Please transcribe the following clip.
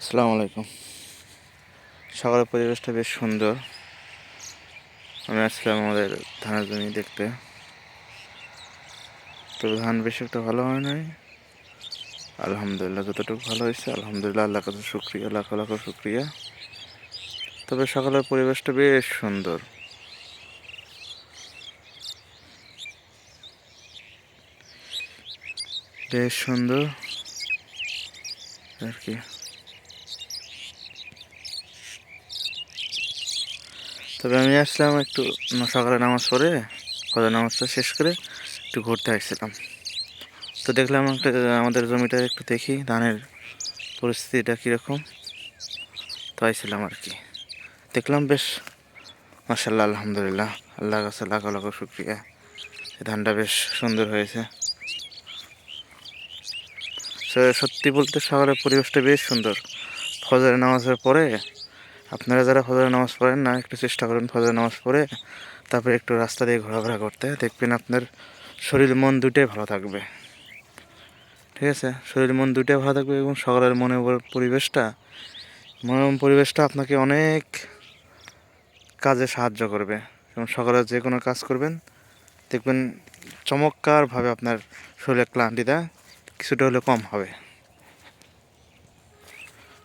আসসালামু আলাইকুম। সকালের পরিবেশটা বেশ সুন্দর। আমি আসলাম আমাদের ধানের জমি দেখতে। তবে ধান বেশি একটা ভালো হয় নাই। আলহামদুলিল্লাহ, যতটুকু ভালো হয়েছে, আলহামদুলিল্লাহ আল্লাহ কাছে শুক্রিয়া, লাখ লাখ শুক্রিয়া। তবে সকালের পরিবেশটা বেশ সুন্দর। বেশ সুন্দর। আর কি। তবে আমি আসলাম একটু সকালে নামাজ পড়ে ফজর নামাজটা শেষ করে একটু ঘুরতে আসছিলাম। তো দেখলাম একটা, আমাদের জমিটা একটু দেখি, ধানের পরিস্থিতিটা কীরকম। তো আইছিলাম আর কি। দেখলাম বেশ মাসাল্লাহ আলহামদুলিল্লাহ আল্লাহ কাছে লাখ লাখ শুক্রিয়া। ধানটা বেশ সুন্দর হয়েছে। সত্যি বলতে সকালের পরিবেশটা বেশ সুন্দর। ফজরের নামাজের পরে আপনারা যারা ফজরের নামাজ পড়েন না, একটু চেষ্টা করুন ফজরের নামাজ পড়ে, তারপরে একটু রাস্তা দিয়ে ঘোরাফেরা করতে। দেখবেন আপনার শরীর মন দুটোই ভালো থাকবে। ঠিক আছে? শরীর মন দুটোই ভালো থাকবে এবং সকালের মনে পরিবেশটা মনোরম পরিবেশটা আপনাকে অনেক কাজে সাহায্য করবে। এবং সকালে যে কোনো কাজ করবেন, দেখবেন চমৎকারভাবে আপনার শরীরের ক্লান্তিটা কিছুটা হলে কম হবে।